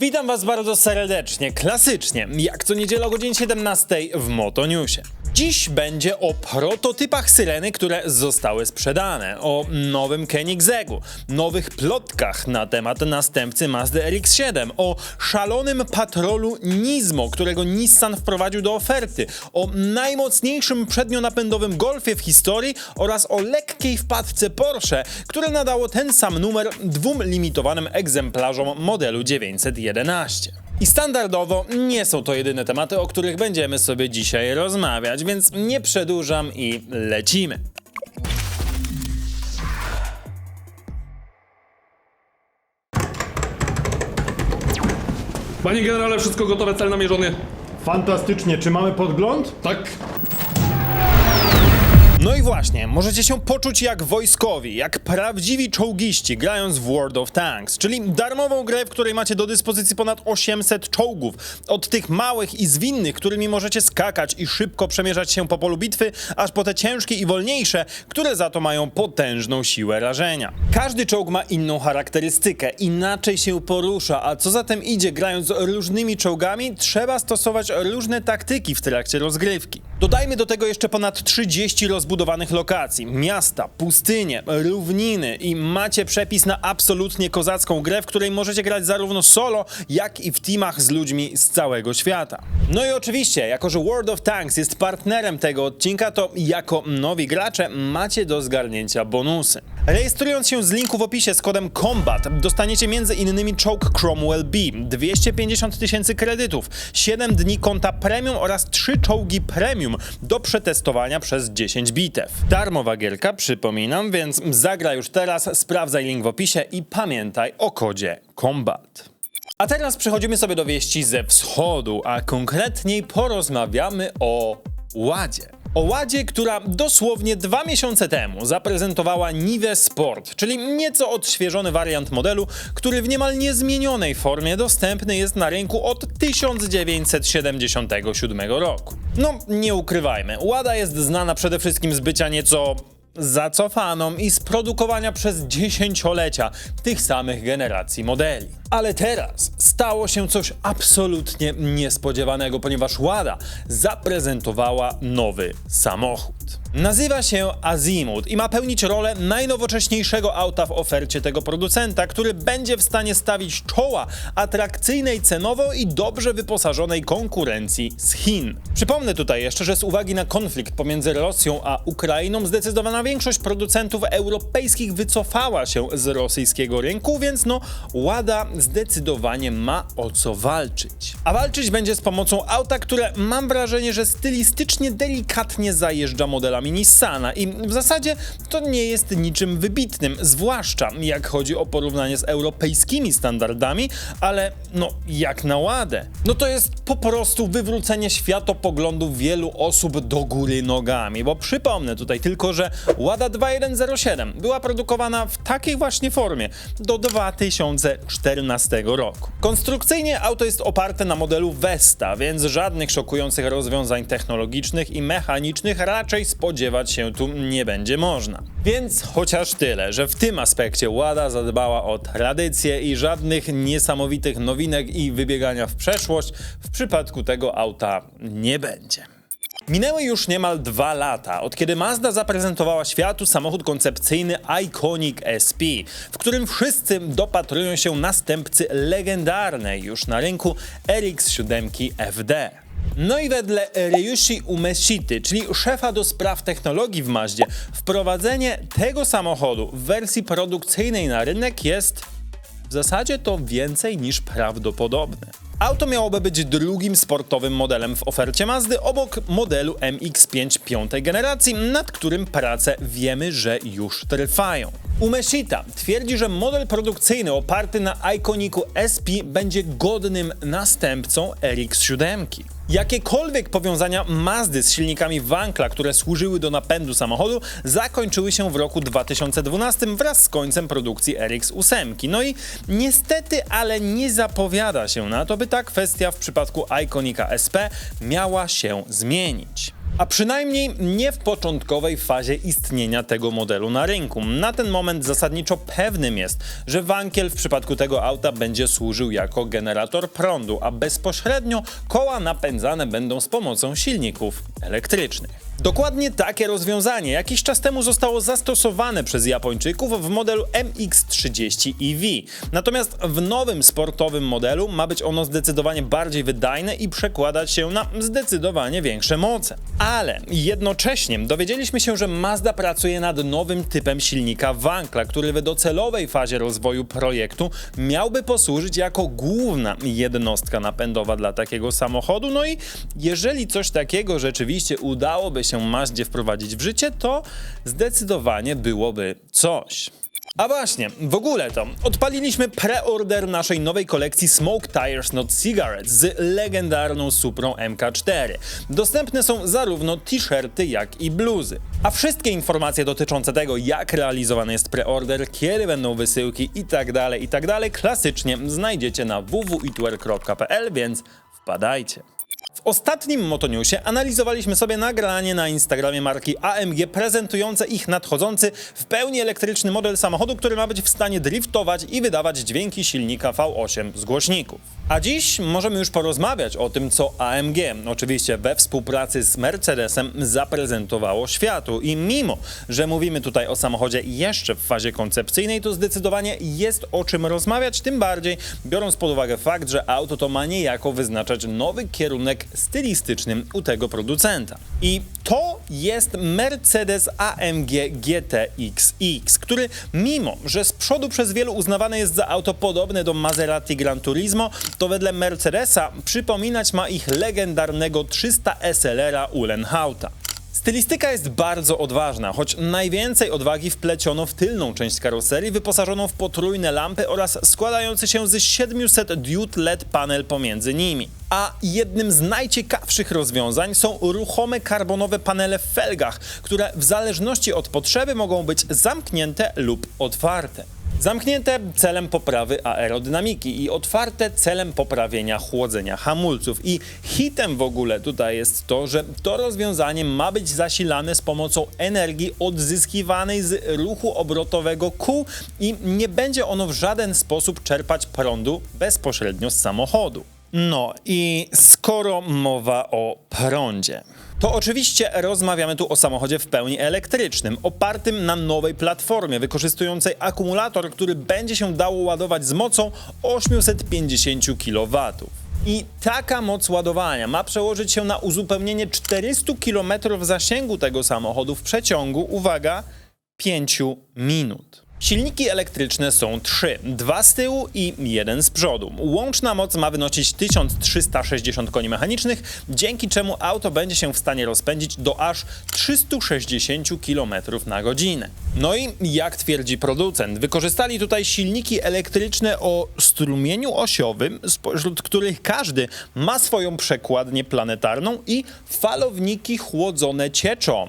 Witam Was bardzo serdecznie, klasycznie, jak co niedziela o godzinie 17 w Motoniusie. Dziś będzie o prototypach Syreny, które zostały sprzedane, o nowym Koenigseggu, nowych plotkach na temat następcy Mazdy RX-7, o szalonym patrolu Nismo, którego Nissan wprowadził do oferty, o najmocniejszym przednionapędowym Golfie w historii oraz o lekkiej wpadce Porsche, które nadało ten sam numer dwóm limitowanym egzemplarzom modelu 911. I standardowo nie są to jedyne tematy, o których będziemy sobie dzisiaj rozmawiać, więc nie przedłużam i lecimy. Panie generale, wszystko gotowe, cel namierzony. Fantastycznie, czy mamy podgląd? Tak. No i właśnie, możecie się poczuć jak wojskowi, jak prawdziwi czołgiści grając w World of Tanks, czyli darmową grę, w której macie do dyspozycji ponad 800 czołgów, od tych małych i zwinnych, którymi możecie skakać i szybko przemierzać się po polu bitwy, aż po te ciężkie i wolniejsze, które za to mają potężną siłę rażenia. Każdy czołg ma inną charakterystykę, inaczej się porusza, a co za tym idzie, grając różnymi czołgami, trzeba stosować różne taktyki w trakcie rozgrywki. Dodajmy do tego jeszcze ponad 30 rozbudowanych lokacji, miasta, pustynie, równiny i macie przepis na absolutnie kozacką grę, w której możecie grać zarówno solo, jak i w teamach z ludźmi z całego świata. No i oczywiście, jako że World of Tanks jest partnerem tego odcinka, to jako nowi gracze macie do zgarnięcia bonusy. Rejestrując się z linku w opisie z kodem COMBAT dostaniecie innymi czołg Cromwell B, 250 tysięcy kredytów, 7 dni konta premium oraz 3 czołgi premium do przetestowania przez 10 bitew. Darmowa gierka, przypominam, więc zagra już teraz, sprawdzaj link w opisie i pamiętaj o kodzie COMBAT. A teraz przechodzimy sobie do wieści ze wschodu, a konkretniej porozmawiamy o Ładzie. O Ładzie, która dosłownie dwa miesiące temu zaprezentowała Nive Sport, czyli nieco odświeżony wariant modelu, który w niemal niezmienionej formie dostępny jest na rynku od 1977 roku. No, nie ukrywajmy, Łada jest znana przede wszystkim z bycia nieco zacofaną i z produkowania przez dziesięciolecia tych samych generacji modeli. Ale teraz stało się coś absolutnie niespodziewanego, ponieważ Łada zaprezentowała nowy samochód. Nazywa się Azimut i ma pełnić rolę najnowocześniejszego auta w ofercie tego producenta, który będzie w stanie stawić czoła atrakcyjnej cenowo i dobrze wyposażonej konkurencji z Chin. Przypomnę tutaj jeszcze, że z uwagi na konflikt pomiędzy Rosją a Ukrainą zdecydowana większość producentów europejskich wycofała się z rosyjskiego rynku, więc no Łada zdecydowanie ma o co walczyć. A walczyć będzie z pomocą auta, które mam wrażenie, że stylistycznie delikatnie zajeżdża modelami Nissana i w zasadzie to nie jest niczym wybitnym, zwłaszcza jak chodzi o porównanie z europejskimi standardami, ale no jak na ładę. No to jest po prostu wywrócenie światopoglądu wielu osób do góry nogami, bo przypomnę tutaj tylko, że Łada 2107 była produkowana w takiej właśnie formie do 2014 roku. Konstrukcyjnie auto jest oparte na modelu Vesta, więc żadnych szokujących rozwiązań technologicznych i mechanicznych raczej spodziewać się tu nie będzie można. Więc chociaż tyle, że w tym aspekcie Łada zadbała o tradycję i żadnych niesamowitych nowinek i wybiegania w przeszłość w przypadku tego auta nie będzie. Minęły już niemal dwa lata, od kiedy Mazda zaprezentowała światu samochód koncepcyjny Iconic SP, w którym wszyscy dopatrują się następcy legendarnej już na rynku RX-7 FD. No i wedle Ryushi Umeshity, czyli szefa do spraw technologii w Mazdzie, wprowadzenie tego samochodu w wersji produkcyjnej na rynek jest w zasadzie to więcej niż prawdopodobne. Auto miałoby być drugim sportowym modelem w ofercie Mazdy obok modelu MX-5 piątej generacji, nad którym prace wiemy, że już trwają. Umeshita twierdzi, że model produkcyjny oparty na Iconicu SP będzie godnym następcą RX-7. Jakiekolwiek powiązania Mazdy z silnikami Wankla, które służyły do napędu samochodu, zakończyły się w roku 2012 wraz z końcem produkcji RX-8. No i niestety, ale nie zapowiada się na to, by ta kwestia w przypadku Iconica SP miała się zmienić. A przynajmniej nie w początkowej fazie istnienia tego modelu na rynku. Na ten moment zasadniczo pewnym jest, że wankiel w przypadku tego auta będzie służył jako generator prądu, a bezpośrednio koła napędzane będą z pomocą silników elektrycznych. Dokładnie takie rozwiązanie jakiś czas temu zostało zastosowane przez Japończyków w modelu MX-30 EV. Natomiast w nowym sportowym modelu ma być ono zdecydowanie bardziej wydajne i przekładać się na zdecydowanie większe moce. Ale jednocześnie dowiedzieliśmy się, że Mazda pracuje nad nowym typem silnika Wankla, który w docelowej fazie rozwoju projektu miałby posłużyć jako główna jednostka napędowa dla takiego samochodu. No i jeżeli coś takiego rzeczywiście udałoby się Mazdzie wprowadzić w życie, to zdecydowanie byłoby coś. A właśnie, w ogóle to odpaliliśmy preorder naszej nowej kolekcji Smoke Tires Not Cigarettes z legendarną Suprą MK4. Dostępne są zarówno t-shirty, jak i bluzy. A wszystkie informacje dotyczące tego, jak realizowany jest preorder, kiedy będą wysyłki itd., itd. klasycznie znajdziecie na www.itwer.pl, więc wpadajcie. W ostatnim Motoniusie analizowaliśmy sobie nagranie na Instagramie marki AMG prezentujące ich nadchodzący w pełni elektryczny model samochodu, który ma być w stanie driftować i wydawać dźwięki silnika V8 z głośników. A dziś możemy już porozmawiać o tym, co AMG, oczywiście we współpracy z Mercedesem, zaprezentowało światu. I mimo, że mówimy tutaj o samochodzie jeszcze w fazie koncepcyjnej, to zdecydowanie jest o czym rozmawiać, tym bardziej biorąc pod uwagę fakt, że auto to ma niejako wyznaczać nowy kierunek stylistyczny u tego producenta. I to jest Mercedes AMG GTX-X, który mimo, że z przodu przez wielu uznawane jest za auto podobne do Maserati Gran Turismo, to wedle Mercedesa przypominać ma ich legendarnego 300 SLR-a Uhlenhauta. Stylistyka jest bardzo odważna, choć najwięcej odwagi wpleciono w tylną część karoserii wyposażoną w potrójne lampy oraz składający się z 700 diod LED panel pomiędzy nimi. A jednym z najciekawszych rozwiązań są ruchome karbonowe panele w felgach, które w zależności od potrzeby mogą być zamknięte lub otwarte. Zamknięte celem poprawy aerodynamiki i otwarte celem poprawienia chłodzenia hamulców. I hitem w ogóle tutaj jest to, że to rozwiązanie ma być zasilane z pomocą energii odzyskiwanej z ruchu obrotowego kół i nie będzie ono w żaden sposób czerpać prądu bezpośrednio z samochodu. No i skoro mowa o prądzie. To oczywiście rozmawiamy tu o samochodzie w pełni elektrycznym, opartym na nowej platformie, wykorzystującej akumulator, który będzie się dało ładować z mocą 850 kW. I taka moc ładowania ma przełożyć się na uzupełnienie 400 km zasięgu tego samochodu w przeciągu, uwaga, 5 minut. Silniki elektryczne są trzy, dwa z tyłu i jeden z przodu. Łączna moc ma wynosić 1360 koni mechanicznych, dzięki czemu auto będzie się w stanie rozpędzić do aż 360 km na godzinę. No i jak twierdzi producent, wykorzystali tutaj silniki elektryczne o strumieniu osiowym, spośród których każdy ma swoją przekładnię planetarną i falowniki chłodzone cieczą.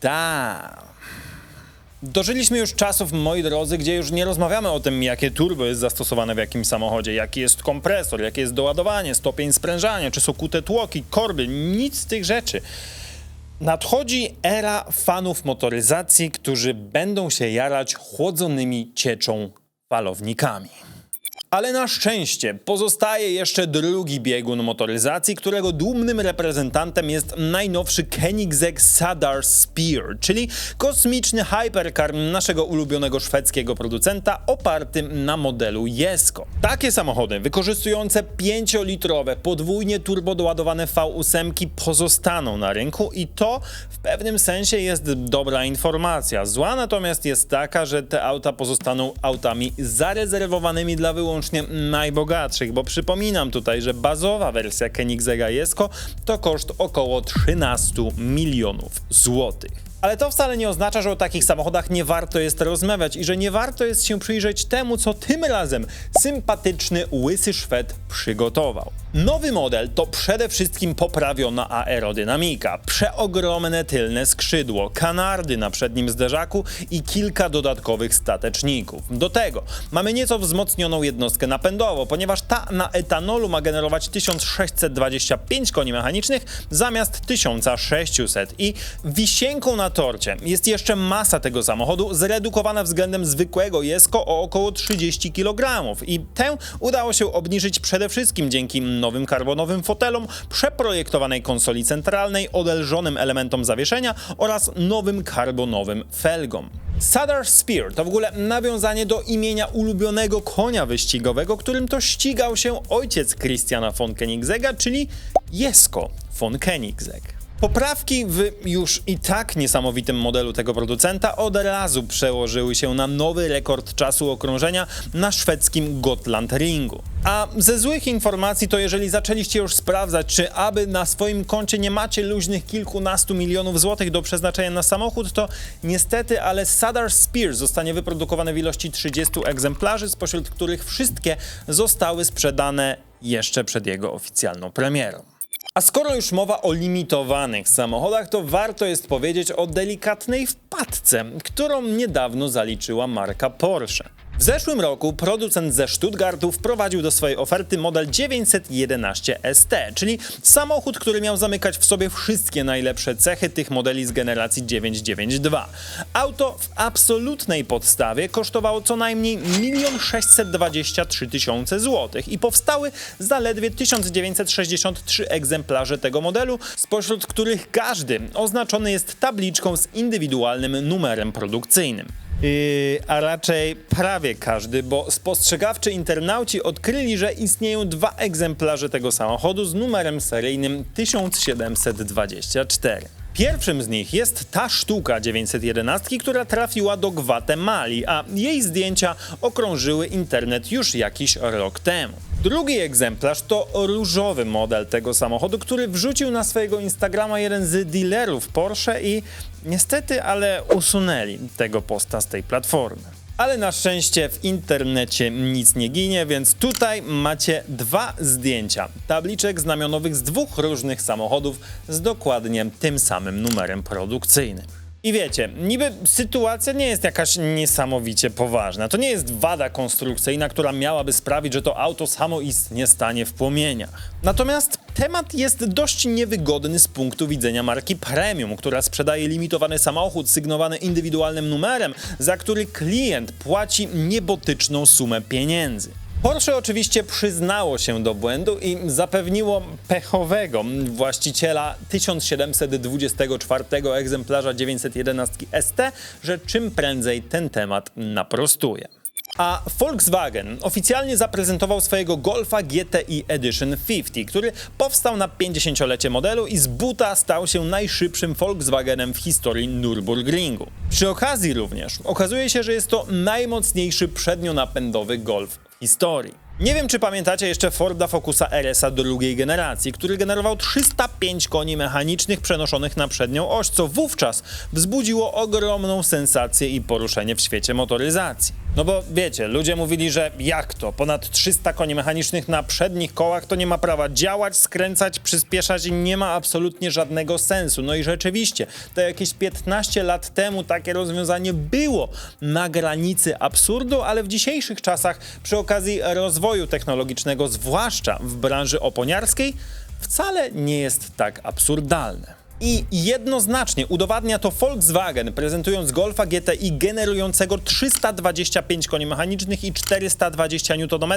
Ta. Dożyliśmy już czasów, moi drodzy, gdzie już nie rozmawiamy o tym, jakie turbo jest zastosowane w jakim samochodzie, jaki jest kompresor, jakie jest doładowanie, stopień sprężania, czy są kute tłoki, korby, nic z tych rzeczy. Nadchodzi era fanów motoryzacji, którzy będą się jarać chłodzonymi cieczą falownikami. Ale na szczęście pozostaje jeszcze drugi biegun motoryzacji, którego dumnym reprezentantem jest najnowszy Koenigsegg Sadar Spear, czyli kosmiczny hypercar naszego ulubionego szwedzkiego producenta opartym na modelu Jesko. Takie samochody wykorzystujące 5-litrowe, podwójnie turbodoładowane V8 pozostaną na rynku i to w pewnym sensie jest dobra informacja. Zła natomiast jest taka, że te auta pozostaną autami zarezerwowanymi dla wyłącznie najbogatszych, bo przypominam tutaj, że bazowa wersja Koenigsegga Jesko to koszt około 13 milionów złotych. Ale to wcale nie oznacza, że o takich samochodach nie warto jest rozmawiać i że nie warto jest się przyjrzeć temu, co tym razem sympatyczny łysy Szwed przygotował. Nowy model to przede wszystkim poprawiona aerodynamika, przeogromne tylne skrzydło, kanardy na przednim zderzaku i kilka dodatkowych stateczników. Do tego mamy nieco wzmocnioną jednostkę napędową, ponieważ ta na etanolu ma generować 1625 koni mechanicznych zamiast 1600 i wisienką na torcie jest jeszcze masa tego samochodu zredukowana względem zwykłego Jesko o około 30 kg i tę udało się obniżyć przede wszystkim dzięki nowym karbonowym fotelom, przeprojektowanej konsoli centralnej, odelżonym elementom zawieszenia oraz nowym karbonowym felgom. Sadar Spear to w ogóle nawiązanie do imienia ulubionego konia wyścigowego, którym to ścigał się ojciec Christiana von Koenigsegga, czyli Jesko von Koenigsegg. Poprawki w już i tak niesamowitym modelu tego producenta od razu przełożyły się na nowy rekord czasu okrążenia na szwedzkim Gotland Ringu. A ze złych informacji to jeżeli zaczęliście już sprawdzać, czy aby na swoim koncie nie macie luźnych kilkunastu milionów złotych do przeznaczenia na samochód, to niestety, ale Sadar Spear zostanie wyprodukowany w ilości 30 egzemplarzy, spośród których wszystkie zostały sprzedane jeszcze przed jego oficjalną premierą. A skoro już mowa o limitowanych samochodach, to warto jest powiedzieć o delikatnej wpadce, którą niedawno zaliczyła marka Porsche. W zeszłym roku producent ze Stuttgartu wprowadził do swojej oferty model 911 ST, czyli samochód, który miał zamykać w sobie wszystkie najlepsze cechy tych modeli z generacji 992. Auto w absolutnej podstawie kosztowało co najmniej 1 623 tysiące złotych i powstały zaledwie 1963 egzemplarze tego modelu, spośród których każdy oznaczony jest tabliczką z indywidualnym numerem produkcyjnym. Yy, a raczej prawie każdy, bo spostrzegawczy internauci odkryli, że istnieją dwa egzemplarze tego samochodu z numerem seryjnym 1724. Pierwszym z nich jest ta sztuka 911, która trafiła do Gwatemali, a jej zdjęcia okrążyły internet już jakiś rok temu. Drugi egzemplarz to różowy model tego samochodu, który wrzucił na swojego Instagrama jeden z dealerów Porsche i niestety, ale usunęli tego posta z tej platformy. Ale na szczęście w internecie nic nie ginie, więc tutaj macie dwa zdjęcia tabliczek znamionowych z dwóch różnych samochodów z dokładnie tym samym numerem produkcyjnym. I wiecie, niby sytuacja nie jest jakaś niesamowicie poważna. To nie jest wada konstrukcyjna, która miałaby sprawić, że to auto samoistnie stanie w płomieniach. Natomiast temat jest dość niewygodny z punktu widzenia marki Premium, która sprzedaje limitowany samochód sygnowany indywidualnym numerem, za który klient płaci niebotyczną sumę pieniędzy. Porsche oczywiście przyznało się do błędu i zapewniło pechowego właściciela 1724 egzemplarza 911 ST, że czym prędzej ten temat naprostuje. A Volkswagen oficjalnie zaprezentował swojego Golfa GTI Edition 50, który powstał na 50-lecie modelu i z buta stał się najszybszym Volkswagenem w historii Nürburgringu. Przy okazji również okazuje się, że jest to najmocniejszy przednionapędowy Golf w historii. Nie wiem, czy pamiętacie jeszcze Forda Focusa RS-a drugiej generacji, który generował 305 koni mechanicznych przenoszonych na przednią oś, co wówczas wzbudziło ogromną sensację i poruszenie w świecie motoryzacji. No bo wiecie, ludzie mówili, że jak to? Ponad 300 koni mechanicznych na przednich kołach to nie ma prawa działać, skręcać, przyspieszać i nie ma absolutnie żadnego sensu. No i rzeczywiście, to jakieś 15 lat temu takie rozwiązanie było na granicy absurdu, ale w dzisiejszych czasach przy okazji rozwoju technologicznego, zwłaszcza w branży oponiarskiej, wcale nie jest tak absurdalne. I jednoznacznie udowadnia to Volkswagen, prezentując Golfa GTI generującego 325 koni mechanicznych i 420 Nm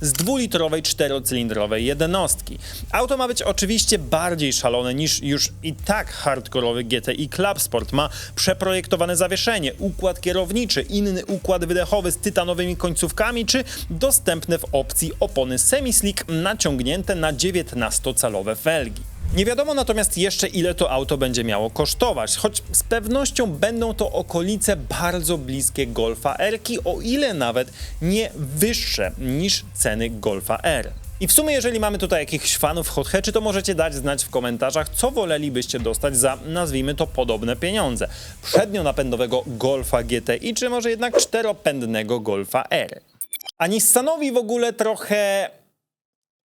z dwulitrowej czterocylindrowej jednostki. Auto ma być oczywiście bardziej szalone niż już i tak hardkorowy GTI Club Sport. Ma przeprojektowane zawieszenie, układ kierowniczy, inny układ wydechowy z tytanowymi końcówkami, czy dostępne w opcji opony semi-slick naciągnięte na 19-calowe felgi. Nie wiadomo natomiast jeszcze, ile to auto będzie miało kosztować, choć z pewnością będą to okolice bardzo bliskie Golfa R, o ile nawet nie wyższe niż ceny Golfa R. I w sumie, jeżeli mamy tutaj jakichś fanów hot hatchy, to możecie dać znać w komentarzach, co wolelibyście dostać za, nazwijmy to, podobne pieniądze. Przednionapędowego Golfa GTI, czy może jednak czteropędnego Golfa R. A Nissanowi w ogóle trochę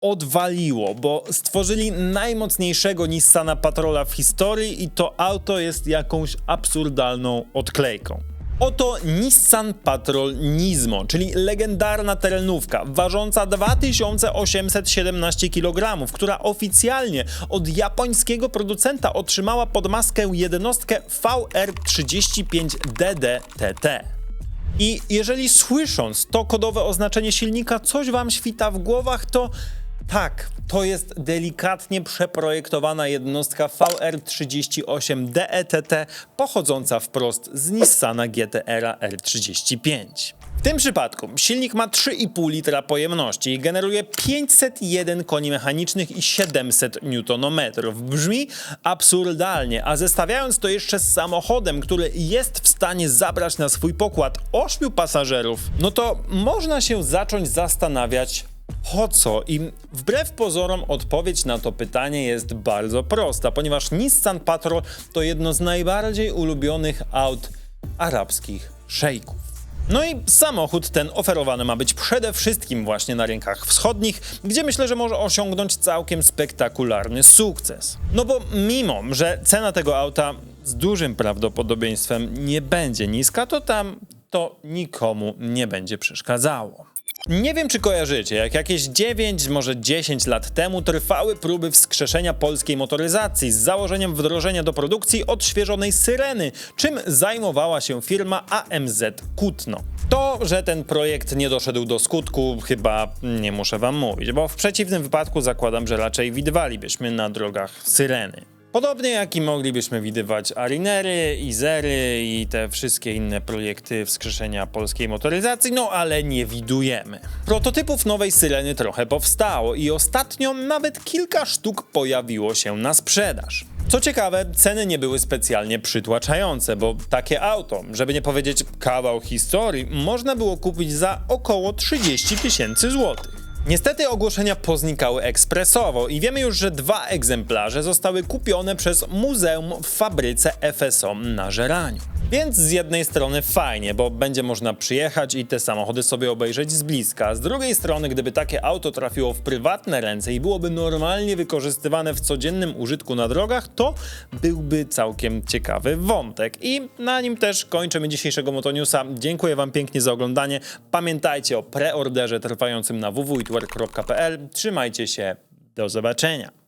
odwaliło, bo stworzyli najmocniejszego Nissana Patrola w historii i to auto jest jakąś absurdalną odklejką. Oto Nissan Patrol Nismo, czyli legendarna terenówka, ważąca 2817 kg, która oficjalnie od japońskiego producenta otrzymała pod maskę jednostkę VR35DDTT. I jeżeli słysząc to kodowe oznaczenie silnika coś wam świta w głowach, to tak, to jest delikatnie przeprojektowana jednostka VR38 DETT pochodząca wprost z Nissana GT-Era R35. W tym przypadku silnik ma 3,5 litra pojemności i generuje 501 koni mechanicznych i 700 Nm. Brzmi absurdalnie, a zestawiając to jeszcze z samochodem, który jest w stanie zabrać na swój pokład 8 pasażerów, no to można się zacząć zastanawiać, po co? I wbrew pozorom odpowiedź na to pytanie jest bardzo prosta, ponieważ Nissan Patrol to jedno z najbardziej ulubionych aut arabskich szejków. No i samochód ten oferowany ma być przede wszystkim właśnie na rynkach wschodnich, gdzie myślę, że może osiągnąć całkiem spektakularny sukces. No bo mimo, że cena tego auta z dużym prawdopodobieństwem nie będzie niska, to tam to nikomu nie będzie przeszkadzało. Nie wiem, czy kojarzycie, jak jakieś 9, może 10 lat temu trwały próby wskrzeszenia polskiej motoryzacji z założeniem wdrożenia do produkcji odświeżonej syreny, czym zajmowała się firma AMZ Kutno. To, że ten projekt nie doszedł do skutku, chyba nie muszę wam mówić, bo w przeciwnym wypadku zakładam, że raczej widywalibyśmy na drogach syreny. Podobnie jak i moglibyśmy widywać Arinery, Izery i te wszystkie inne projekty wskrzeszenia polskiej motoryzacji, no ale nie widujemy. Prototypów nowej Syreny trochę powstało i ostatnio nawet kilka sztuk pojawiło się na sprzedaż. Co ciekawe, ceny nie były specjalnie przytłaczające, bo takie auto, żeby nie powiedzieć kawał historii, można było kupić za około 30 tysięcy złotych. Niestety ogłoszenia poznikały ekspresowo i wiemy już, że dwa egzemplarze zostały kupione przez muzeum w fabryce FSO na Żeraniu. Więc z jednej strony fajnie, bo będzie można przyjechać i te samochody sobie obejrzeć z bliska. Z drugiej strony, gdyby takie auto trafiło w prywatne ręce i byłoby normalnie wykorzystywane w codziennym użytku na drogach, to byłby całkiem ciekawy wątek. I na nim też kończymy dzisiejszego Motoniusa. Dziękuję Wam pięknie za oglądanie. Pamiętajcie o preorderze trwającym na www.itwork.pl. Trzymajcie się. Do zobaczenia.